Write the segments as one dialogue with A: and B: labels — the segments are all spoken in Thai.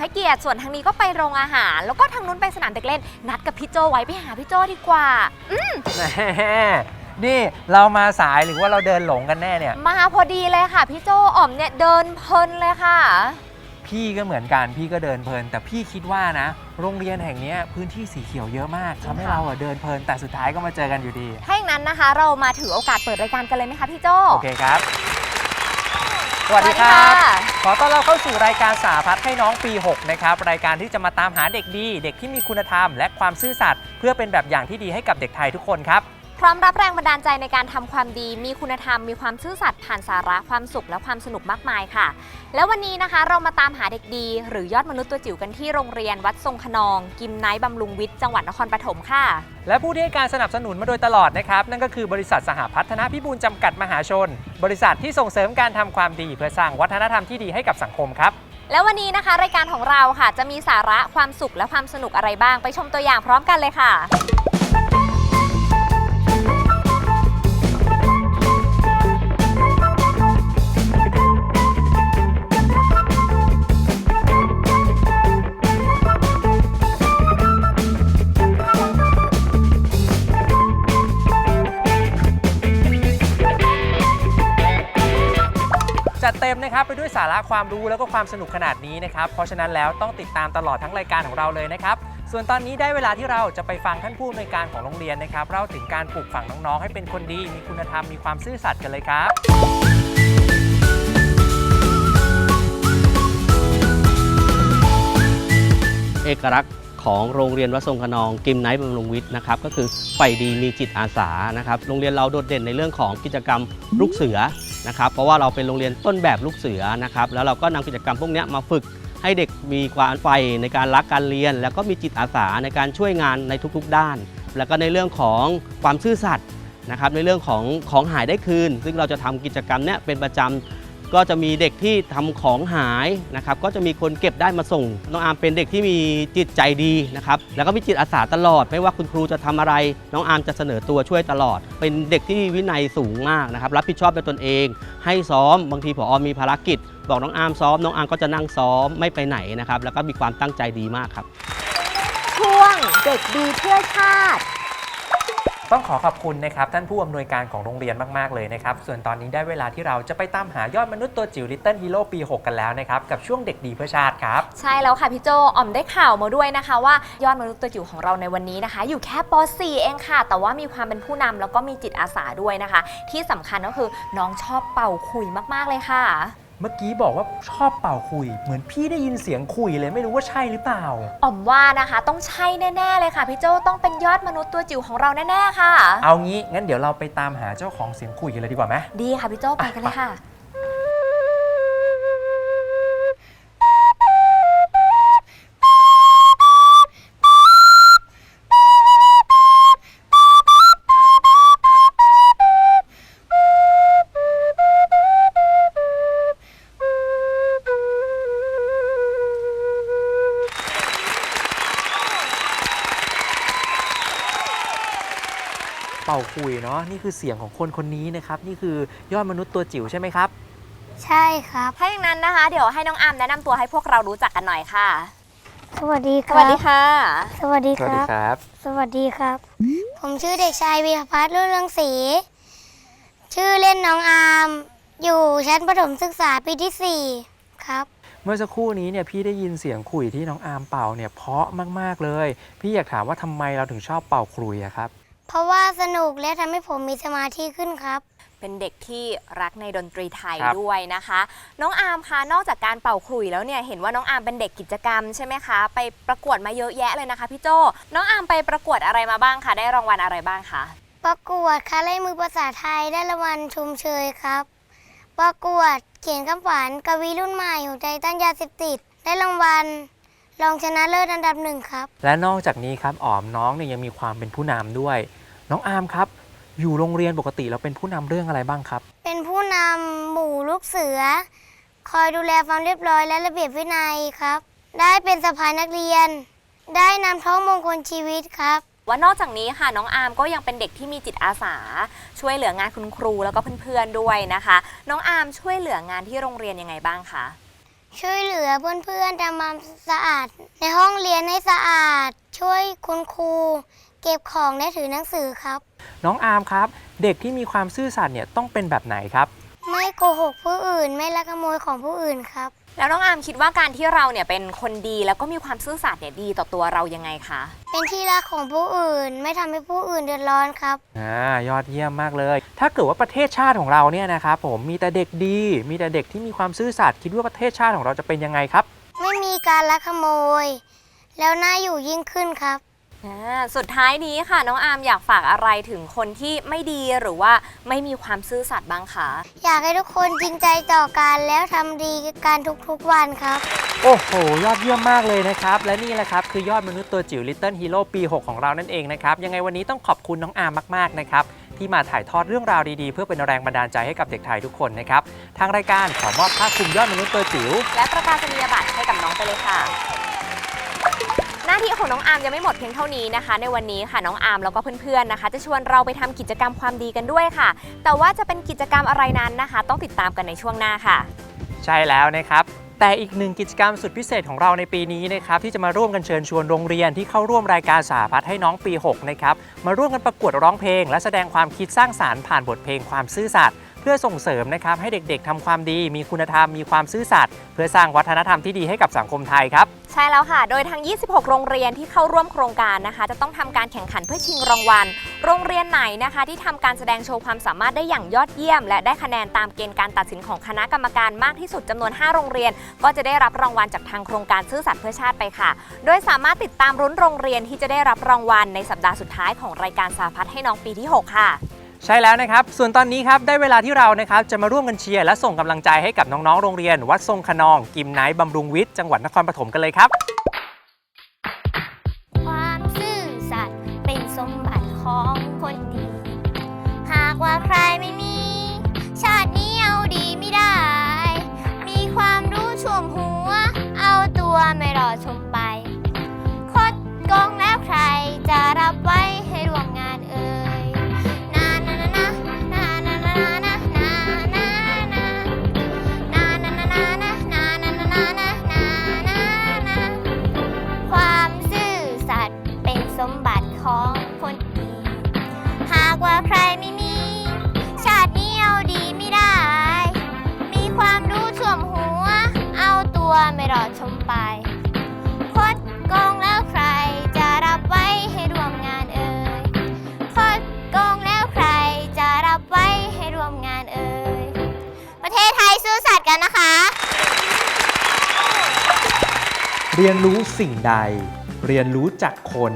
A: พระเกียรติ ส่วนทางนี้ก็ไปโรงอาหาร แล้วก็ทางนู้นไปสนามเด็กเล่น นัดกับพี่โจไว้ไปหาพี่โจดีกว่า
B: แหมนี่เรามาสายหรือว่าเราเดินหลงกันแน่เนี่ย
A: มาพอดีเลยค่ะพี่โจอ๋อมเนี่ยเดินเพลินเลยค่ะ
B: พี่ก็เหมือนกันพี่ก็เดินเพลิน แต่พี่คิดว่านะ โรงเรียนแห่งเนี้ยพื้นที่สีเขียวเยอะมากทำให้เราอะเดินเพลินแต่สุดท้ายก็มาเจอกันอยู่ดี
A: ถ้าอย่างนั้นนะคะ เรามาถือโอกาสเปิดรายการกันเลยไหมคะพี่โจ
B: โอเคครับ สวัสดีครับ ขอต้อนรับเข้าสู่รายการสาพัฒน์ให้น้องปี 6 นะครับ รายการที่จะมาตามหาเด็กดี เด็กที่มีคุณธรรม และความซื่อสัตย์เพื่อเป็นแบบอย่างที่ดีให้กับเด็กไทยทุกคนครับ
A: พร้อมรับแรงบันดาลใจในการทำความดี มีคุณธรรม มีความซื่อสัตย์ผ่านสาระความสุขและความสนุกมากมายค่ะ แล้ววันนี้นะคะเรามาตามหาเด็กดี หรือยอดมนุษย์ตัวจิ๋วกันที่โรงเรียนวัดทรงขนอง กิมไนท์บำรุงวิทย์จังหวัดนครปฐมค่ะ
B: และผู้ที่ให้การสนับสนุนมาโดยตลอดนะครับนั่นก็คือบริษัทสหพัฒนาพิบูลจำกัดมหาชน บริษัทที่ส่งเสริมการทำความดี เพื่อสร้างวัฒนธรรมที่ดีให้กับสังคมครับ
A: แล้ววันนี้นะคะรายการของเราค่ะ จะมีสาระความสุขและความสนุกอะไรบ้างไปชมตัวอย่างพร้อมกันเลยค่ะ
B: จัดเต็มนะครับไปด้วยสาระความรู้แล้วก็ความสนุกขนาดนี้นะครับ เพราะฉะนั้นแล้วต้องติดตามตลอดทั้งรายการของเราเลยนะครับ ส่วนตอนนี้ได้เวลาที่เราจะไปฟังท่านผู้อำนวยการของโรงเรียนนะครับเล่าถึงการปลูกฝังน้องๆ ให้เป็นคนดี มีคุณธรรมมีความซื่อสัตย์กันเลยครับ
C: เอกลักษณ์ของโรงเรียนวัดทรงขนองกิมไนท์บำรุงวิทย์นะครับก็คือใฝ่ดีมีจิตอาสานะครับโรงเรียนเราโดดเด่นในเรื่องของกิจกรรมลูกเสือ นะครับเพราะว่าเราเป็นโรงเรียนต้นแบบลูกเสือนะครับแล้วเราก็นำกิจกรรมพวกนี้มาฝึกให้เด็กมีความใฝ่ในการรักการเรียน แล้วก็มีจิตอาสาในการช่วยงานในทุกๆด้าน แล้วก็ในเรื่องของความซื่อสัตย์นะครับในเรื่องของของหายได้คืน ซึ่งเราจะทำกิจกรรมเนี้ยเป็นประจำ ก็จะมีเด็กที่ทำของหายนะครับก็จะมีคนเก็บได้มาส่ง น้องอาร์มเป็นเด็กที่มีจิตใจดีนะครับแล้วก็มีจิตอาสาตลอด ไม่ว่าคุณครูจะทำอะไร น้องอาร์มจะเสนอตัวช่วยตลอด เป็นเด็กที่วินัยสูงมากนะครับรับผิดชอบในตนเอง ให้ซ้อมบางทีผอมีภารกิจ บอกน้องอาร์มซ้อมน้องอาร์มก็จะนั่งซ้อมไม่ไปไหนนะครับแล้วก็มีความตั้งใจดีมากครับ
A: ช่วงเด็กดีเพื่อชาติ
B: ต้องขอขอบคุณนะครับท่านผู้อำนวยการของโรงเรียนมาก ๆ เลยนะครับ ส่วนตอนนี้ได้เวลาที่เราจะไปตามหายอดมนุษย์ตัวจิ๋ว Little Hero ปี 6 กันแล้วนะครับ กับช่วงเด็กดีเพื่อชาติครับ
A: ใช่แล้วค่ะพี่โจอ๋อมได้ข่าวมาด้วยนะคะว่ายอดมนุษย์ตัวจิ๋วของเราในวันนี้นะคะ อยู่แค่ป .4 เองค่ะ แต่ว่ามีความเป็นผู้นำแล้วก็มีจิตอาสาด้วยนะคะ ที่สำคัญก็คือน้องชอบเป่าขุยมาก ๆ เลยค่ะ
B: เมื่อกี้บอกว่าชอบเป่าคุย เหมือนพี่ได้ยินเสียงคุยเลยไม่รู้ว่าใช่หรือเปล่า
A: อ๋อมว่านะคะ ต้องใช่แน่ๆเลยค่ะพี่โจต้องเป็นยอดมนุษย์ตัวจิ๋วของเราแน่ๆค่ะ
B: เอางี้งั้นเดี๋ยวเราไปตามหาเจ้าของเสียงคุยกันเลยดีกว่าไหม
A: ดีค่ะพี่โจไปกันเลยค่ะ
B: คุยเนาะนี่คือเสียงของคนคนนี้นะครับ นี่คือยอดมนุษย์ตัวจิ๋วใช่ไหมครับ
D: ใช่ครับ
A: ถ้าอย่างนั้นนะคะ เดี๋ยวให้น้องอามแนะนำตัวให้พวกเรารู้จักกันหน่อยค่ะ
D: สวัสดีค
A: ส
D: รับ
A: วัสดีค่ะ
D: สวัสดี
B: สวัส
D: ค
B: ดี
D: รับ
B: ครับ
D: สวัสดีครับ ผมชื่อเด็กชายวีรพัฒน์รุ่งเรืองศรีชื่อเล่นน้องอามอยู่ชั้นประถมศึกษาปีที่ 4 ครับ
B: เมื่อสักครู่นี้เนี่ยพี่ได้ยินเสียงคุยที่น้องอาร์มเป่าเนี่ยเพราะมากๆเลย พี่อยากถามว่าทำไมเราถึงชอบเป่าคลุยอะครับ
D: เพราะว่าสนุกและทำให้ผมมีสมาธิขึ้นครับ
A: เป็นเด็กที่รักในดนตรีไทย
B: ครับ
A: ด้วยนะคะ น้องอาร์มคะนอกจากการเป่าขลุ่ยแล้วเนี่ยเห็นว่าน้องอาร์มเป็นเด็กกิจกรรมใช่ไหมคะไปประกวดมาเยอะแยะเลยนะคะพี่โจน้องอาร์มไปประกวดอะไรมาบ้างคะได้รางวัลอะไรบ้างคะ
D: ประกวดคาเล่มือภาษาไทยได้รางวัลชมเชยครับ ประกวดเขียนคำฝันกวีรุ่นใหม่หัวใจต้านยาเสพติดได้รางวัล รองชนะเลิศอันดับหนึ่งครับ
B: และนอกจากนี้ครับอ๋อมน้องเนี่ยยังมีความเป็นผู้นำด้วย น้องอาร์มครับ อยู่โรงเรียนปกติเราเป็นผู้นำเรื่องอะไรบ้างครับ
D: เป็นผู้นำหมู่ลูกเสือ คอยดูแลความเรียบร้อยและระเบียบวินัยครับ ได้เป็นสภานักเรียน ได้นำท้องมงคลชีวิตครับ
A: ว่านอกจากนี้ค่ะน้องอาร์มก็ยังเป็นเด็กที่มีจิตอาสา ช่วยเหลืองานคุณครูแล้วก็เพื่อนๆด้วยนะคะ น้องอาร์มช่วยเหลืองานที่โรงเรียนยังไงบ้างคะ
D: ช่วยเหลือเพื่อนๆทำความสะอาด ในห้องเรียนให้สะอาด ช่วยคุณครู เก็บของและถือหนังสือครับ
B: น้องอาร์มครับ เด็กที่มีความซื่อสัตย์เนี่ยต้องเป็นแบบไหนครับ
D: ไม่โกหกผู้อื่นไม่ลักขโมยของผู้อื่นครับ
A: แล้วน้องอาร์มคิดว่าการที่เราเนี่ยเป็นคนดีแล้วก็มีความซื่อสัตย์เนี่ยดีต่อตัวเรายังไงคะ
D: เป็นที่รักของผู้อื่น ไม่ทำให้ผู้อื่นเดือดร้อนครับ
B: อ่ายอดเยี่ยมมากเลย ถ้าเกิดว่าประเทศชาติของเราเนี่ยนะครับผมมีแต่เด็กดี มีแต่เด็กที่มีความซื่อสัตย์คิดว่าประเทศชาติของเราจะเป็นยังไงครับ
D: ไม่มีการลักขโมย แล้วน่าอยู่ยิ่งขึ้นครับ
A: อ่าสุดท้ายนี้ค่ะ น้องอาร์มอยากฝากอะไรถึงคนที่ไม่ดีหรือว่าไม่มีความซื่อสัตย์บ้างคะ
D: อยากให้ทุกคนจริงใจต่อกันแล้วทำดีกันทุกๆวันครับ
B: โอ้โห ยอดเยี่ยมมากเลยนะครับ และนี่แหละครับ คือยอดมนุษย์ตัวจิ๋ว Little Hero ปี 6 ของเรานั่นเองนะครับ ยังไงวันนี้ต้องขอบคุณน้องอาร์มมาก ๆ นะครับ ที่มาถ่ายทอดเรื่องราวดีๆ เพื่อเป็นแรงบันดาลใจให้กับเด็กไทยทุกคนนะครับ ทางรายการขอมอบผ้าคลุมยอดมนุษย์ตัวจิ๋ว
A: และประกาศนียบัตรให้กับน้องไปเลยค่ะห น้าที่ของน้องอาร์มยังไม่หมดเพียงเท่านี้นะคะ ในวันนี้ค่ะน้องอาร์มแล้วก็เพื่อนๆนะคะ จะชวนเราไปทำกิจกรรมความดีกันด้วยค่ะ แต่ว่าจะเป็นกิจกรรมอะไรนั้นนะคะ ต้องติดตามกันในช่วงหน้าค่ะ
B: ใช่แล้วนะครับแต่อีกหนึ่งกิจกรรมสุดพิเศษของเราในปีนี้นะครับที่จะมาร่วมกันเชิญชวนโรงเรียนที่เข้าร่วมรายการสาพัฒน์ให้น้องปี 6 นะครับมาร่วมกันประกวดร้องเพลง และแสดงความคิดสร้างสารรค์ผ่านบทเพลงความซื่อสัตย์ เพื่อส่งเสริมนะครับให้เด็กๆทำความดี มีคุณธรรมมีความซื่อสัตย์เพื่อสร้างวัฒนธรรมที่ดีให้กับสังคมไทยครับ
A: ใช่แล้วค่ะ โดยทั้ง 26 โรงเรียนที่เข้าร่วมโครงการนะคะ จะต้องทำการแข่งขันเพื่อชิงรางวัล โรงเรียนไหนนะคะ ที่ทำการแสดงโชว์ความสามารถได้อย่างยอดเยี่ยม และได้คะแนนตามเกณฑ์การตัดสินของคณะกรรมการมากที่สุดจำนวน 5 โรงเรียน ก็จะได้รับรางวัลจากทางโครงการซื่อสัตย์เพื่อชาติไปค่ะ โดยสามารถติดตามรุ้นโรงเรียนที่จะได้รับรางวัลในสัปดาห์สุดท้ายของรายการสาพัฒน์ให้น้องปีที่ 6 ค่ะ
B: ใช่แล้วนะครับ ส่วนตอนนี้ครับได้เวลาที่เรานะครับจะมาร่วมกันเชียร์และส่งกำลังใจให้กับน้องๆ โรงเรียน วัดทรงขนอง กิมไนท์บำรุงวิทย์ จังหวัดนครปฐมกันเลยครับ
D: ความซื่อสัตย์เป็นสมบัติของคนดี หากว่าใครไม่มี ชาตินี้เอาดีไม่ได้ มีความรู้ช่วมหัว เอาตัวไม่รอดชมไป คดโกงแล้วใครจะรับไว้ ว่าใครไม่มี ชาตินี้เอาดีไม่ได้ มีความรู้ท่วมหัว เอาตัวไม่รอดชมไป คดโกงแล้วใครจะรับไว้ให้ร่วมงานเอ่ย คดโกงแล้วใครจะรับไว้ให้ร่วมงานเอ่ย ประเทศไทยซื่อสัตย์กันนะคะ
B: เรียนรู้สิ่งใด เรียนรู้จากคน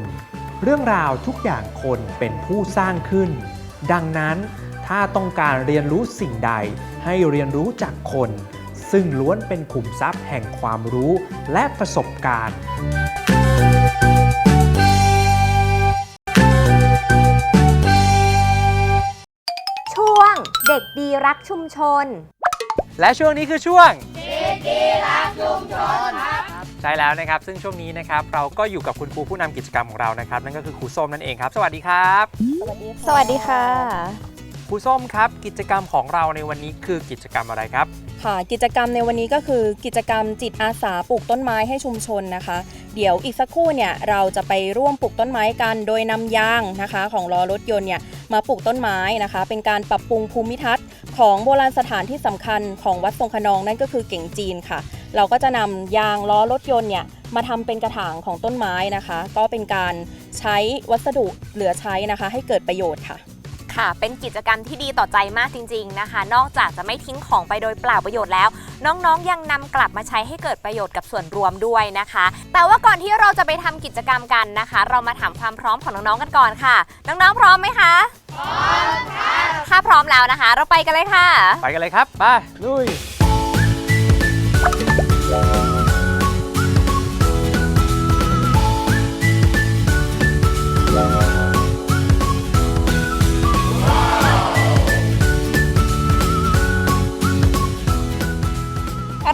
B: เรื่องราวทุกอย่างคนเป็นผู้สร้างขึ้น ดังนั้นถ้าต้องการเรียนรู้สิ่งใดให้เรียนรู้จากคน ซึ่งล้วนเป็นขุมทรัพย์แห่งความรู้และประสบการณ์
A: ช่วงเด็กดีรักชุมชน
B: และช่วงนี้คือช่วงดีรักชุมชน ใช่แล้วนะครับ ซึ่งช่วงนี้นะครับเราก็อยู่กับคุณครูผู้นำกิจกรรมของเรานะครับ นั่นก็คือครูส้มนั่นเองครับ สวัสดีครับ
E: สวัสดีค่ะ
B: ครูส้มครับ กิจกรรมของเราในวันนี้คือกิจกรรมอะไรครับ
E: ค่ะกิจกรรมในวันนี้ก็คือกิจกรรมจิตอาสาปลูกต้นไม้ให้ชุมชนนะคะ เดี๋ยวอีกสักครู่เนี่ยเราจะไปร่วมปลูกต้นไม้กันโดยนำยางนะคะ ของล้อรถยนต์เนี่ยมาปลูกต้นไม้นะคะ เป็นการปรับปรุงภูมิทัศน์ของโบราณสถานที่สำคัญของวัดทรงขนองนั่นก็คือเก่งจีนค่ะ เราก็จะนำยางล้อรถยนต์เนี่ยมาทำเป็นกระถางของต้นไม้นะคะ ก็เป็นการใช้วัสดุเหลือใช้นะคะ ให้เกิดประโยชน์ค่ะ
A: ค่ะ เป็นกิจกรรมที่ดีต่อใจมากจริง ๆนะคะ นอกจากจะไม่ทิ้งของไปโดยเปล่าประโยชน์แล้ว น้องๆ ยังนำกลับมาใช้ให้เกิดประโยชน์กับส่วนรวมด้วยนะคะ แต่ว่าก่อนที่เราจะไปทำกิจกรรมกันนะคะ เรามาถามความพร้อมของน้องๆกันก่อนค่ะ น้องๆ พร้อมไหมคะพร้อมค่ะถ้าพร้อมแล้วนะคะ เราไปกันเลยค่ะ
B: ไปกันเลยครับไปลุย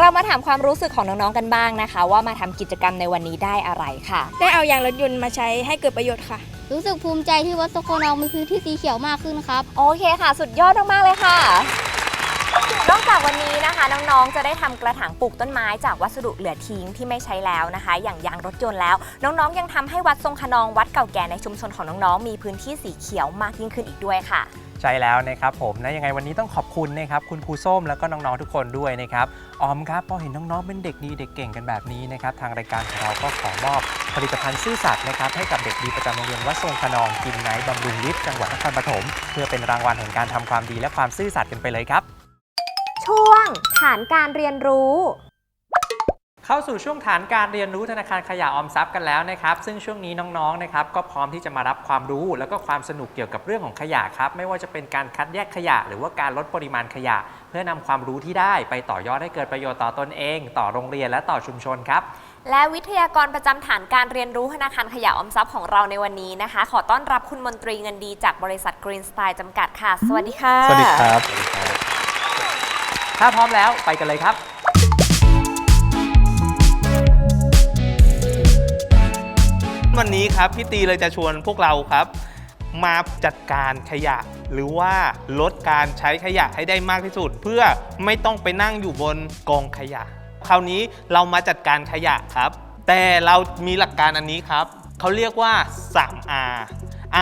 A: เรามาถามความรู้สึกของน้องๆกันบ้างนะคะ ว่ามาทำกิจกรรมในวันนี้ได้อะไรค่ะ
F: ได้เอายางรถยนต์มาใช้ให้เกิดประโยชน์ค่ะ
D: รู้สึกภูมิใจที่วัดสโคนองมีพื้นที่สีเขียวมากขึ้นครับ
A: โอเคค่ะ สุดยอดมากๆเลยค่ะ นอกจากวันนี้นะคะน้องๆ จะได้ทำกระถางปลูกต้นไม้จากวัสดุเหลือทิ้งที่ไม่ใช้แล้วนะคะ อย่างยางรถยนต์แล้ว น้องๆ ยังทำให้วัดทรงขนองวัดเก่าแก่ในชุมชนของน้องๆ มีพื้นที่สีเขียวมากยิ่งขึ้นอีกด้วยค่ะ
B: ใช่แล้วนะครับผมนะยังไงวันนี้ต้องขอบคุณนะครับคุณครูส้มแล้วก็น้องๆทุกคนด้วยนะครับออมครับพอเห็นน้องๆเป็นเด็กดีเด็กเก่งกันแบบนี้นะครับทางรายการของเราก็ขอมอบผลิตภัณฑ์ซื่อสัตย์นะครับให้กับเด็กดีประจำโรงเรียนวัดทรงขนองกินไนบำรุงวิทย์จังหวัดนครปฐมเพื่อเป็นรางวัลแห่งการทำความดีและความซื่อสัตย์กันไปเลยครับ
A: ช่วงฐานการเรียนรู้
B: เข้าสู่ช่วงฐานการเรียนรู้ธนาคารขยะออมทรัพย์กันแล้วนะครับ ซึ่งช่วงนี้น้องๆนะครับก็พร้อมที่จะมารับความรู้ แล้วก็ความสนุกเกี่ยวกับเรื่องของขยะครับไม่ว่าจะเป็นการคัดแยกขยะ หรือว่าการลดปริมาณขยะ เพื่อนำความรู้ที่ได้ไปต่อยอดให้เกิดประโยชน์ต่อตนเอง ต่อโรงเรียนและต่อชุมชนครับ
A: และวิทยากรประจำฐานการเรียนรู้ธนาคารขยะออมทรัพย์ของเราในวันนี้นะคะ ขอต้อนรับคุณมนตรีเงินดีจากบริษัท Green Style จำกัดค่ะ สวัสดีค่ะ
B: สวัสดีครับ ถ้าพร้อมแล้วไปกันเลยครับ
G: วันนี้ครับพี่ตีเลยจะชวนพวกเราครับ มาจัดการขยะ หรือว่าลดการใช้ขยะให้ได้มากที่สุด เพื่อไม่ต้องไปนั่งอยู่บนกองขยะ คราวนี้เรามาจัดการขยะครับ แต่เรามีหลักการอันนี้ครับเขาเรียกว่า 3R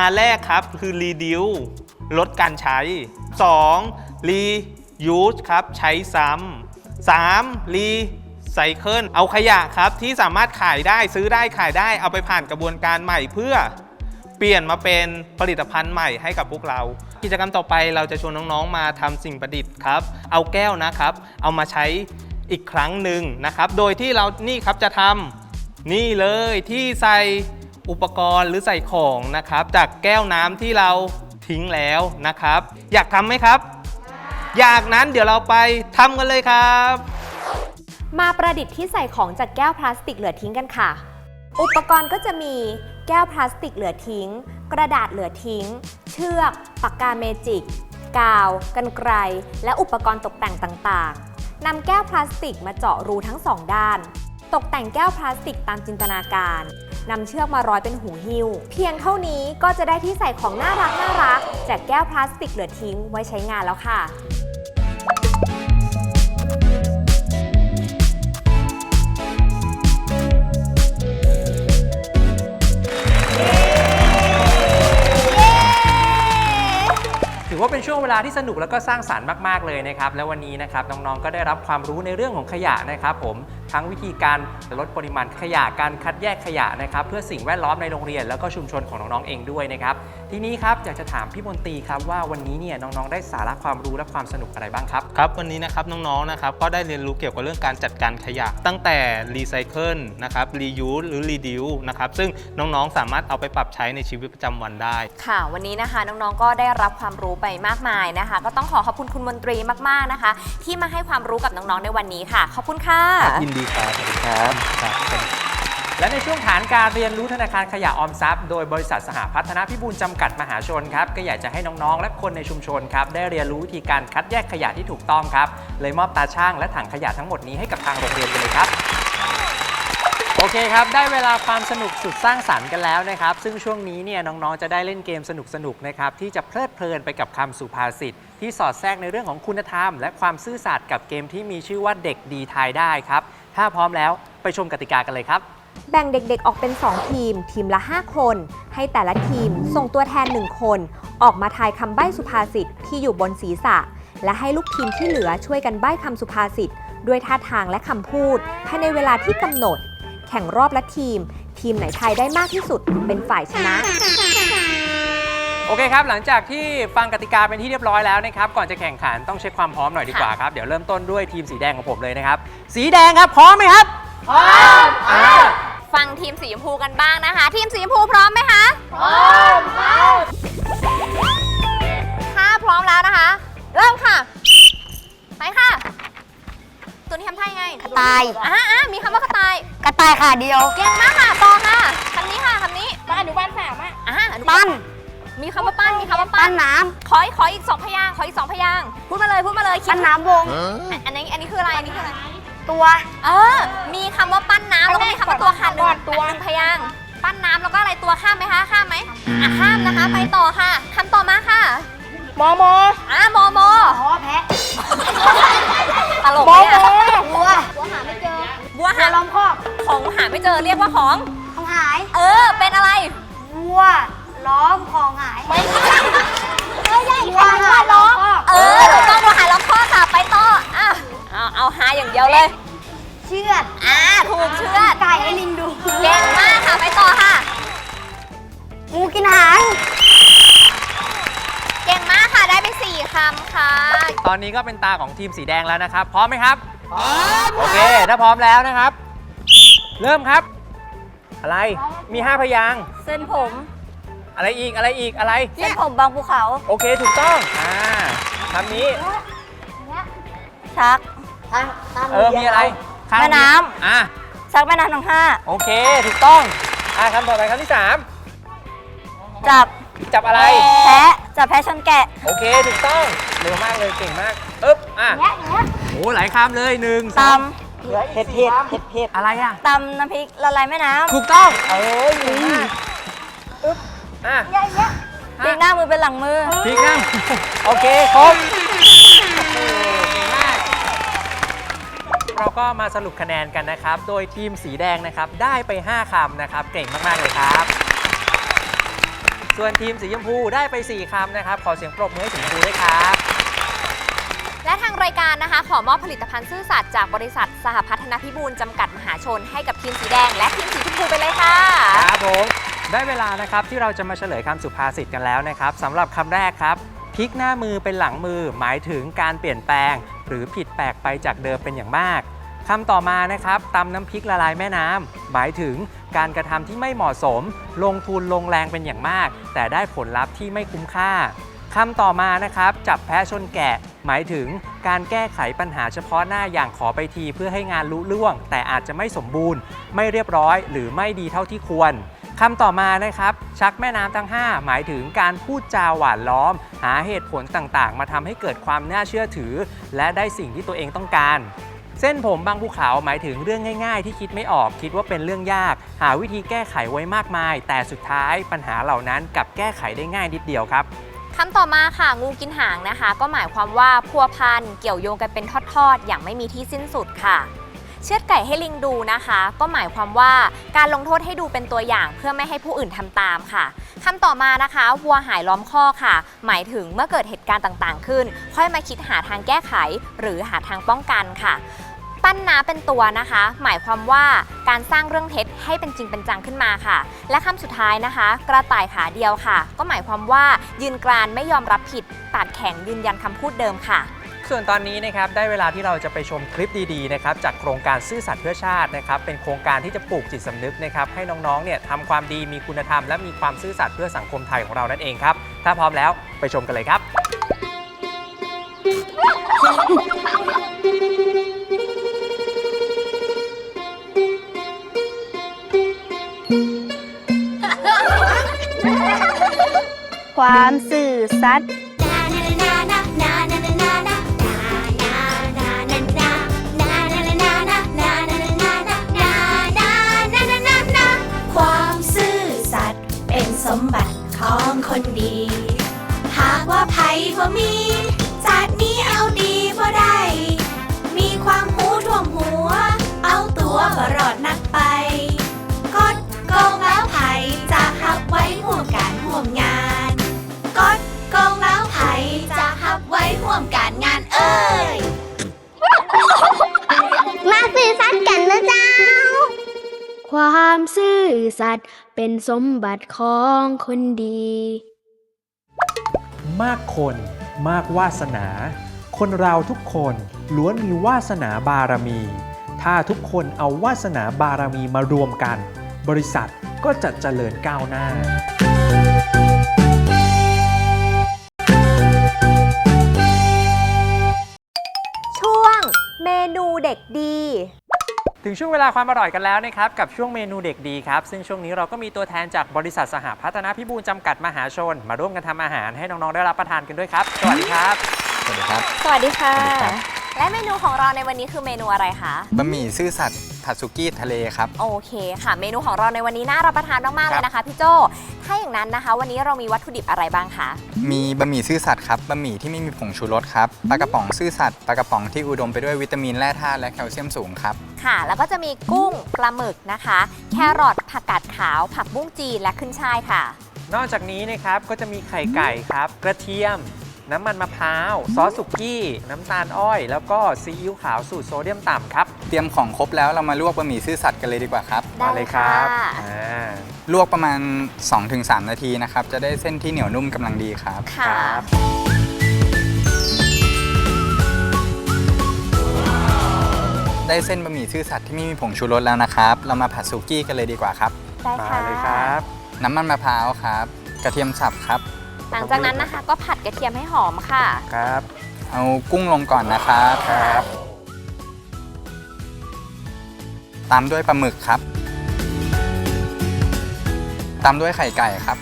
G: R แรกครับคือ reduce ลดการใช้ 2. Use ครับใช้ซ้ำ 3. recycle เอาขยะครับที่สามารถขายได้ซื้อได้ขายได้เอาไปผ่านกระบวนการใหม่เพื่อเปลี่ยนมาเป็นผลิตภัณฑ์ใหม่ให้กับพวกเรา กิจกรรมต่อไปเราจะชวนน้องๆมาทำสิ่งประดิษฐ์ครับ เอาแก้วนะครับ เอามาใช้อีกครั้งหนึ่งนะครับ โดยที่เรานี่ครับจะทำนี่เลยที่ใส่อุปกรณ์หรือใส่ของนะครับ จากแก้วน้ำที่เราทิ้งแล้วนะครับ อยากทำไหมครับ อยากนั้นเดี๋ยวเราไปทำกันเลยครับ
A: มาประดิษฐ์ที่ใส่ของจากแก้วพลาสติกเหลือทิ้งกันค่ะ อุปกรณ์ก็จะมีแก้วพลาสติกเหลือทิ้ง กระดาษเหลือทิ้ง เชือก ปากกาเมจิก กาว กันไกร และอุปกรณ์ตกแต่งต่างๆนำแก้วพลาสติกมาเจาะรูทั้งสองด้าน ตกแต่งแก้วพลาสติกตามจินตนาการนำเชือกมาร้อยเป็นหูหิ้ว เพียงเท่านี้ก็จะได้ที่ใส่ของน่ารักน่ารัก จากแก้วพลาสติกเหลือทิ้งไว้ใช้งานแล้วค่ะ
B: ว่าเวงเวลาที่สนุกแล้วก็สร้างสารรค์มาก ๆ เลยนะครับ และวันนี้นะครับน้องๆก็ได้รับความรู้ในเรื่องของขยะนะครับผม ทั้งวิธีการลดปริมาณขยะการคัดแยกขยะนะครับ เพื่อสิ่งแวดล้อมในโรงเรียน แล้วก็ชุมชนของน้องๆเองด้วยนะครับ ทีนี้ครับอยากจะถามพี่มนตรีครับว่าวันนี้เนี่ยน้องๆได้สาระความรู้และความสนุกอะไรบ้างครับ
G: ครับวันนี้นะครับน้องๆนะครับก็ได้เรียนรู้เกี่ยวกับเรื่องการจัดการขยะ ตั้งแต่รีไซเคิลนะครับรียูสหรือรีดิวนะครับซึ่งน้องๆสามารถเอาไปปรับใช้ในชีวิตประจำวันได้
A: ค่ะ วันนี้นะคะน้องๆก็ได้รับความรู้ไปมากมายนะคะ ก็ต้องขอขอบคุณคุณมนตรีมากๆนะคะ ที่มาให้ความรู้กับน้องๆในวันนี้ค่ะ ขอบคุณค่ะ
G: ยินดีครับสวัสดีครับครับ
B: และในช่วงฐานการเรียนรู้ธนาคารขยะออมทรัพย์ โดยบริษัทสหพัฒนาพิบูลจำกัดมหาชนครับก็อยากจะให้น้องๆ และคนในชุมชนครับได้เรียนรู้วิธีการคัดแยกขยะที่ถูกต้องครับ เลยมอบตาช่างและถังขยะทั้งหมดนี้ให้กับทางโรงเรียนไปเลยครับ โอเคครับ ได้เวลาความสนุกสุดสร้างสรรค์กันแล้วนะครับ ซึ่งช่วงนี้เนี่ยน้องๆ จะได้เล่นเกมสนุกๆนะครับที่จะเพลิดเพลินไปกับคำสุภาษิตที่สอดแทรกในเรื่องของคุณธรรม และความซื่อสัตย์กับเกมที่มีชื่อว่าเด็กดีทายได้ครับ ถ้าพร้อมแล้วไปชมกติกากันเลยครับ
A: แบ่งเด็กๆออกเป็น 2 ทีม ทีมละ 5 คน ให้แต่ละทีมส่งตัวแทน 1 คน ออกมาทายคำใบ้สุภาษิตที่อยู่บนศีรษะ และให้ลูกทีมที่เหลือช่วยกันใบ้คำสุภาษิตด้วยท่าทางและคำพูดภายในเวลาที่กำหนด แข่งรอบละทีม ทีมไหนทายได้มากที่สุดเป็นฝ่ายชนะ
B: โอเคครับ หลังจากที่ฟังกติกาเป็นที่เรียบร้อยแล้วนะครับก่อนจะแข่งขันต้องเช็คความพร้อมหน่อยดีกว่าครับ เดี๋ยวเริ่มต้นด้วยทีมสีแดงของผมเลยนะครับ สีแดงครับพร้อมไหมครับ พร้อมอ่า
A: ฟังทีมสีชมพูกันบ้างนะคะ ทีมสีชมพูพร้อมไหมคะ พร้อมถ้าพร้อมแล้วนะคะ เริ่มค่ะ ไปค่ะ ตัวนี้ทำท่ายังไง
D: กระต่าย
A: อ่าอ่ามีคำว่ากระต่าย
D: กระต่ายขาเดียว
A: เก่งมากค่ะต่อค่ะคำนี้ค่ะคำนี้
F: บ้านอนุบาลสามอะ
A: อ่าอนุบา
D: ปั้
A: ล
D: น
A: มีคำว่าปั้นมีคำว่า
D: ปั้
A: ปั้
D: น
A: น
D: น้
A: ขออีกขออีกสองพยางค์ขออีกสองพยางค์พูดมาเลยพูดมาเลยำคิ
D: ปั้
A: ด
D: นน้ำวง
A: อันอันนี้อันนี้คืออะไรอันนี้คืออะไร
D: ตัว
A: เออ มีคำว่าปั้นน้ำแล้วก็มีคำว่าตัวค่ะหนึ่ง
F: ก่อนตัว
A: หนึ่งพยางค์ปั้นน้ำแล้วก็อะไรตัวข้ามไหมคะข้ามไหมอะข้ามนะคะ ไปต่อค่ะคำต่อมาค่ะ
F: มอมอ
A: อะโมโม
D: อ๋อแพะ
A: ตลก
F: ม
A: ไหม
F: อม
A: อะ
F: อ
D: วัววัวหาไม่เจอ
A: บัว
D: วั
A: หาว
D: ล้อมคอก
A: ของหาไม่เจอเรียกว่าของ
D: ของหาย
A: เออ เป็นอะไร
D: วัว ล้อมของหาย ไม่ใช่ไม่ใช่วัวหายล้อมคอก
A: เออถูกต้องบัวหาล้อมข้อค่ะไปต่ออะเอาเอาหาอย่างเดียวเลย
D: เชือด
A: อ่าถูกเชือด
D: ไก่ให้ลิงดู
A: เก่งมากค่ะไปต่อค่ะ
D: งูกินหาง
A: เก่งมากค่ะได้ไปสี่คำค่ะ
B: ตอนนี้ก็เป็นตาของทีมสีแดงแล้วนะครับ พร้อมไหมครับ พร้อมโอเค ถ้าพร้อมแล้วนะครับ เริ่มครับ อะไร มี 5 พยางค์
D: เส้นผม
B: อะไรอีกอะไรอีกอะไร
D: เส้นผมบางภูเขา
B: โอเคถูกต้อง อ่าคำนี้
D: ชัก
B: เออ มีอะไรข้าง
D: แม่น้ำ
B: อะ
D: ชักแม่น้ำทั้งห้า
B: โอเค ถูกต้อง อะคำต่อไปคำที่สาม
D: จับ
B: จับอะไร
D: แพะจับแพะชนแกะ
B: โอเค ถูกต้อง เร็วมากเลย เก่งมากอึ๊บ อะโอ้หลายคำเลยหนึ่งส
D: ต
B: องำ
D: เผ็ดเผ็ดเผ็ดเผ็ด
B: อะไรอะ
D: ตำน้ำพริกละลายแม่น้ำ
B: ถูกต้อง เออเก่งมากอึ๊บ อะ
D: พลิกหน้ามือเป็นหลังมือ
B: พลิกนั่งโอเคครบโอ้โหเก่งมากเราก็มาสรุปคะแนนกันนะครับ โดยทีมสีแดงนะครับ ได้ไป 5คำนะครับ เก่งมาก ๆ เลยครับ ส่วนทีมสีชมพูได้ไป 4คำนะครับ ขอเสียงปรบมือให้สีชมพูด้วยครับ
A: และทางรายการนะคะ ขอมอบผลิตภัณฑ์ซื่อสัตย์จากบริษัทสหพัฒนพิบูลจำกัดมหาชน ให้กับทีมสีแดง และทีมสีชมพูไปเลยค่ะ
B: ครับผม ได้เวลานะครับที่เราจะมาเฉลยคำสุภาษิตกันแล้วนะครับสำหรับคำแรกครับพลิกหน้ามือเป็นหลังมือ หมายถึงการเปลี่ยนแปลง หรือผิดแปลกไปจากเดิมเป็นอย่างมากคำต่อมานะครับตำน้ำพริกละลายแม่น้ำหมายถึงการกระทำที่ไม่เหมาะสม ลงทุนลงแรงเป็นอย่างมาก แต่ได้ผลลัพธ์ที่ไม่คุ้มค่าคำต่อมานะครับ จับแพะชนแกะ หมายถึงการแก้ไขปัญหาเฉพาะหน้าอย่างขอไปทีเพื่อให้งานลุล่วง แต่อาจจะไม่สมบูรณ์ ไม่เรียบร้อย หรือไม่ดีเท่าที่ควร คำต่อมานะครับ ชักแม่น้ำทั้ง 5 หมายถึงการพูดจาหวานล้อม หาเหตุผลต่างๆ มาทำให้เกิดความน่าเชื่อถือ และได้สิ่งที่ตัวเองต้องการ เส้นผมบางภูเขาหมายถึงเรื่องง่ายๆ ที่คิดไม่ออกคิดว่าเป็นเรื่องยาก หาวิธีแก้ไขไว้มากมาย แต่สุดท้ายปัญหาเหล่านั้นกลับแก้ไขได้ง่ายนิดเดียวครับ
A: คำต่อมาค่ะงูกินหางนะคะ ก็หมายความว่าพัวพันเกี่ยวโยงกันเป็นทอดๆ อย่างไม่มีที่สิ้นสุดค่ะ เชือดไก่ให้ลิงดูนะคะ ก็หมายความว่าการลงโทษให้ดูเป็นตัวอย่างเพื่อไม่ให้ผู้อื่นทำตามค่ะคำต่อมานะคะวัวหายล้อมข้อค่ะ หมายถึงเมื่อเกิดเหตุการณ์ต่างๆ ขึ้น ค่อยมาคิดหาทางแก้ไข หรือหาทางป้องกันค่ะปั้นน้าเป็นตัวนะคะ หมายความว่าการสร้างเรื่องเท็จให้เป็นจริงเป็นจังขึ้นมาค่ะ และคำสุดท้ายนะคะ กระต่ายขาเดียวค่ะ ก็หมายความว่ายืนกรานไม่ยอมรับผิดปากแข็งยืนยันคำพูดเดิมค่ะ
B: ส่วนตอนนี้นะครับได้เวลาที่เราจะไปชมคลิปดีๆนะครับจากโครงการซื่อสัตย์เพื่อชาตินะครับเป็นโครงการที่จะปลูกจิตสำนึกนะครับให้น้องๆเนี่ยทำความดีมีคุณธรรม และมีความซื่อสัตย์เพื่อสังคมไทยของเรานั่นเองครับถ้าพร้อมแล้วไปชมกันเลยครับ
F: ความสื่อสัตย์
H: สมบัติของคนดี หากว่าภัยบ่มีชาตินี้เอาดีบ่ได้ มีความหูท่วมหัว เอาตัวบ่รอดนักไปกดโกงแล้วภัยจะหับไว้ห่วมการห่วมงานกดโกงแล้วภัยจะหับไว้ห่วมการงานเอ้ย
D: มาสื่อสัตย์กันนะเจ้า
F: ความซื่อสัตย์ เป็นสมบัติของคนดี
B: มากคนมากวาสนา คนเราทุกคนล้วนมีวาสนาบารมี ถ้าทุกคนเอาวาสนาบารมีมารวมกัน บริษัทก็จะเจริญก้าวหน้า
A: ช่วงเมนูเด็กดี
B: ถึงช่วงเวลาความอร่อยกันแล้วนะครับกับช่วงเมนูเด็กดีครับ ซึ่งช่วงนี้เราก็มีตัวแทนจากบริษัทสหพัฒนาพิบูลจำกัดมหาชน มาร่วมกันทำอาหารให้น้องๆได้รับประทานกันด้วยครับ สวัสดีครับ
I: สวัสดีครับ
A: สวัสดีค่ะ
I: สวัสดีครับ
A: และเมนูของเราในวันนี้คือเมนูอะไรคะ
I: บะหมี่ซื่อสัตย์ ผัดสุกี้ทะเลครับ
A: โอเคค่ะ เมนูของเราในวันนี้น่ารับประทานมากๆ
I: ค
A: เล
I: รับ
A: ยนะคะพี่โจถ้าอย่างนั้นนะคะ วันนี้เรามีวัตถุดิบอะไรบ้างคะ
I: มีบะหมี่ซื่อสัตย์ครับ บะหมี่ที่ไม่มีผงชูรสครับ ปลากระป๋องซื่อสัตย์ ปลากระป๋องที่อุดมไปด้วยวิตามินแร่ธาตุและแคลเซียมสูงครับ
A: ค่ะ แล้วก็จะมีกุ้ง ปลาหมึกนะคะ แครอท ผักกาดขาว ผักบุ้งจีน และขึ้นช่ายค่ะ
B: นอกจากนี้นะครับ ก็จะมีไข่ไก่ครับ กระเทียม น้ำมันมะพร้าว ซอสสุกี้ น้ำตาลอ้อย แล้วก็ซีอิ๊วขาวสูตรโซเดียมต่ำครับ
I: เตรียมของครบแล้วเรามาลวกบะหมี่ซื่อสัตย์กันเลยดีกว่าครับ
A: ได้
B: มาเลยครับ
A: ค่ะ
B: อ่า
I: ลวกประมาณ 2-3 นาทีนะครับ จะได้เส้นที่เหนียวนุ่มกำลังดีครับ
A: ค่ะ
B: ครับ
I: ได้เส้นบะหมี่ซื่อสัตย์ที่ไม่มีผงชูรสแล้วนะครับ เรามาผัดสุกี้กันเลยดีกว่าครับ
A: ได้
B: มา
A: ค่ะ
B: เลยครับ
I: น้ำมันมะพร้าวครับ กระเทียมสับครับ
A: หลังจากนั้นนะคะก็ผัดกระเทียมให้หอมค่ะ
B: ครับ
I: เอากุ้งลงก่อนนะครับ
B: ครับ
I: ตามด้วยปลาหมึกครับ ตามด้วยไข่ไก่ครับ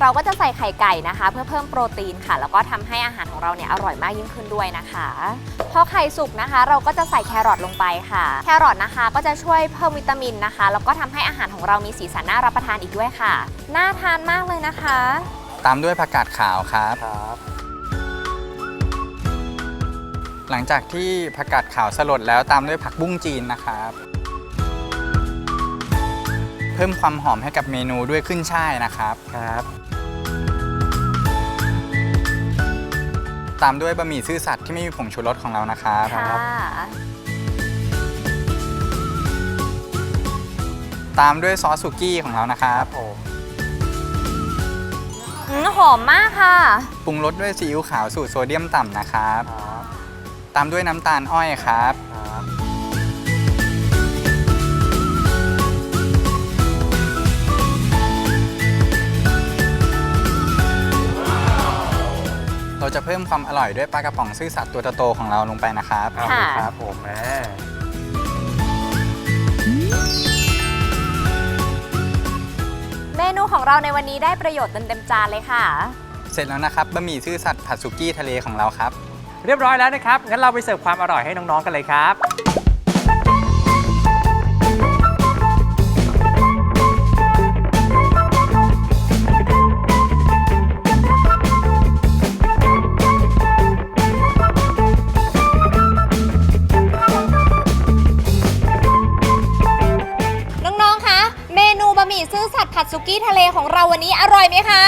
A: เราก็จะใส่ไข่ไก่นะคะ เพื่อเพิ่มโปรตีนค่ะ แล้วก็ทำให้อาหารของเราเนี่ยอร่อยมากยิ่งขึ้นด้วยนะคะพอไข่สุกนะคะ เราก็จะใส่แครอทลงไปค่ะ แครอทนะคะ ก็จะช่วยเพิ่มวิตามินนะคะ แล้วก็ทำให้อาหารของเรามีสีสันน่ารับประทานอีกด้วยค่ะ น่าทานมากเลยนะคะ
I: ตามด้วยผักกาดขาวครับ
B: ครับ
I: หลังจากที่ผักกาดขาวสลดแล้วตามด้วยผักบุ้งจีนนะครับ เพิ่มความหอมให้กับเมนูด้วยขึ้นช่ายนะครับ
B: ครับ
I: ตามด้วยบะหมี่ซื่อสัตย์ที่ไม่มีผงชูรสของเรานะครับ
A: ค่ะ
I: ตามด้วยซอสสุกี้ของเรานะครับ
B: ผม
A: อืมหอมมากค่ะ
I: ปรุงรสด้วยซีอิ๊วขาวสูตรโซเดียมต่ำนะครับ
B: ครับ
I: ตามด้วยน้ำตาลอ้อยครับ
B: ครับ
I: เราจะเพิ่มความอร่อยด้วยปลากระป๋องซื่อสัตย์ตัวโตๆของเราลงไปนะครับ
B: เอาเลยครับผมอ่า
A: มนูของเราในวันนี้ได้ประโยชน์เต็มๆจานเลยค่ะ
I: เสร็จแล้วนะครับบะหมี่ซื่อสัตย์ผัดสุกี้ทะเลของเราครับ
B: เรียบร้อยแล้วนะครับ งั้นเราไปเสิร์ฟความอร่อยให้น้อง ๆ กันเลยครับ
A: สุกี้ทะเลของเราวันนี้อร่อยไหมคะ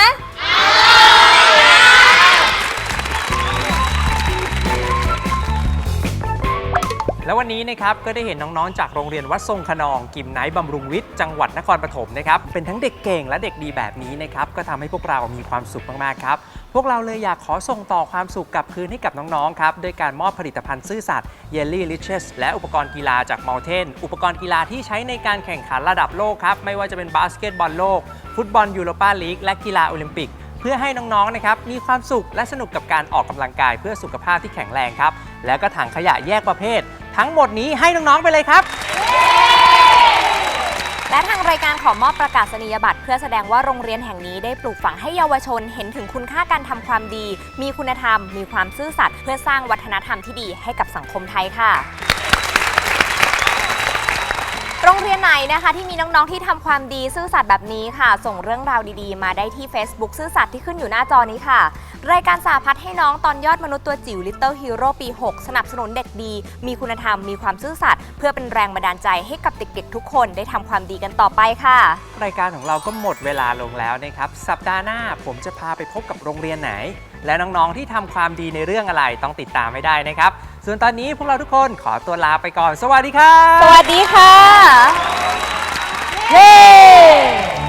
B: แล้ววันนี้นะครับก็ได้เห็นน้องๆ จากโรงเรียนวัดทรงขนองกิมไนท์บำรุงวิทย์จังหวัดนครปฐมนะครับเป็นทั้งเด็กเก่งและเด็กดีแบบนี้นะครับก็ทำให้พวกเรามีความสุขมากๆครับ พวกเราเลยอยากขอส่งต่อความสุขกลับคืนให้กับน้องๆครับด้วยการมอบผลิตภัณฑ์ซื่อสัตย์เยลลี่ลิเชสและอุปกรณ์กีฬาจาก Mountain อุปกรณ์กีฬาที่ใช้ในการแข่งขันระดับโลกครับไม่ว่าจะเป็นบาสเกตบอลโลก ฟุตบอลยูโรปาลีกและกีฬาโอลิมปิก เพื่อให้น้องๆนะครับมีความสุขและสนุกกับการออกกำลังกายเพื่อสุขภาพที่แข็งแรงครับแล้วก็ถังขยะแยกประเภท ทั้งหมดนี้ให้น้องๆไปเลยครับ
A: และทางรายการขอมอบประกาศนียบัตร เพื่อแสดงว่าโรงเรียนแห่งนี้ได้ปลูกฝังให้เยาวชน เห็นถึงคุณค่าการทำความดี มีคุณธรรม มีความซื่อสัตย์เพื่อสร้างวัฒนธรรมที่ดีให้กับสังคมไทยค่ะโรงเรียนไหนนะคะที่มีน้องๆที่ทำความดีซื่อสัตย์แบบนี้ค่ะ ส่งเรื่องราวดีๆ มาได้ที่ Facebook ซื่อสัตย์ที่ขึ้นอยู่หน้าจอนี้ค่ะ รายการสาพัฒให้น้องตอนยอดมนุษย์ตัวจิ๋ว Little Hero ปี 6 สนับสนุนเด็กดี มีคุณธรรมมีความซื่อสัตย์ เพื่อเป็นแรงบันดาลใจให้กับเด็กๆ ทุกคนได้ทำความดีกันต่อไปค่ะ
B: รายการของเราก็หมดเวลาลงแล้วนะครับ สัปดาห์หน้าผมจะพาไปพบกับโรงเรียนไหน และน้องๆ ที่ทำความดีในเรื่องอะไรต้องติดตามให้ได้นะครับ ส่วนตอนนี้พวกเราทุกคนขอตัวลาไปก่อน สวัสดีครับ
A: สวัสดีค่ะ
B: เย้